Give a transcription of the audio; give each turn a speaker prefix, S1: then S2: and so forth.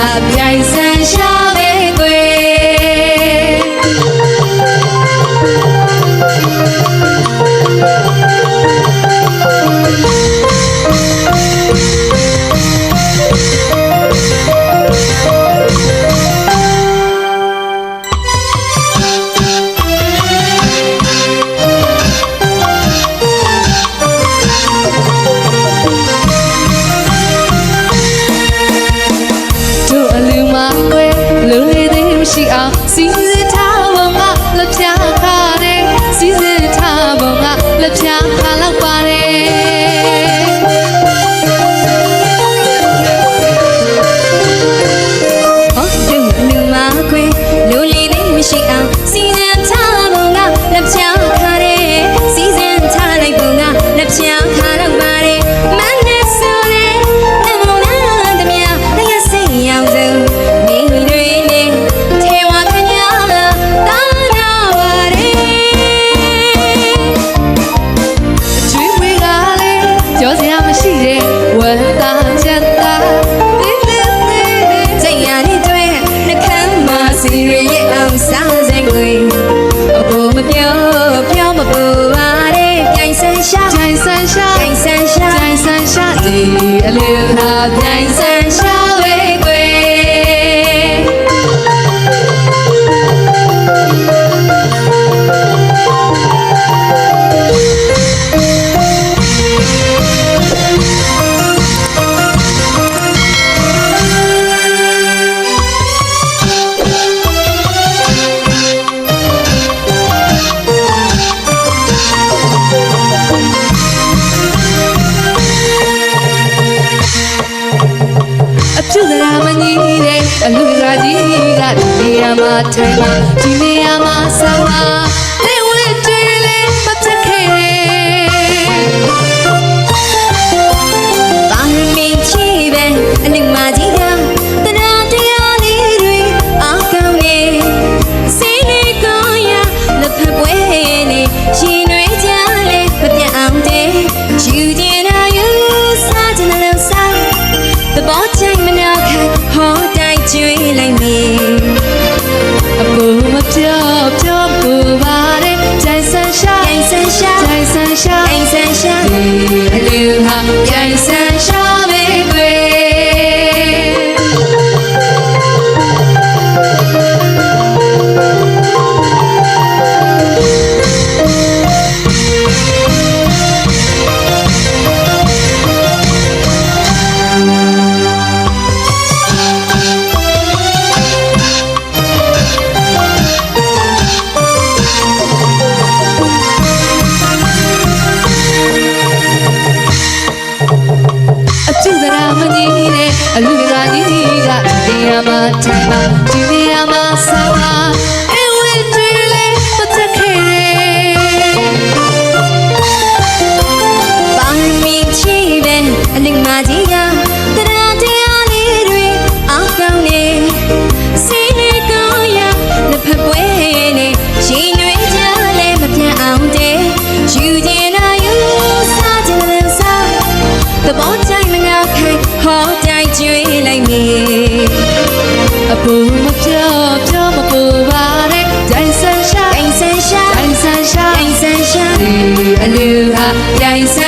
S1: I've သည်
S2: အလေသာ
S1: ပြိုင်ဆန်ရှာ
S2: ဝ ကဒီနေရာမှာထိုင်ပါဒီနေရာမှာဆောင်း
S1: ပါ Cảnh မကြီးတဲ့အလူရာကြီးက
S2: ဒီမှာထိုင်
S1: ပါ ဘူးမ
S2: ပြောပြောမပူပါနဲ့ဂျိုင်ဆန်ရှာ
S1: ဂျိုင်ဆန်ရှာ
S2: ဂျိုင်ဆန်ရှာ
S1: ဂျိုင်ဆန်ရှာ
S2: ဒီအလူဟာဂျိုင်ဆန်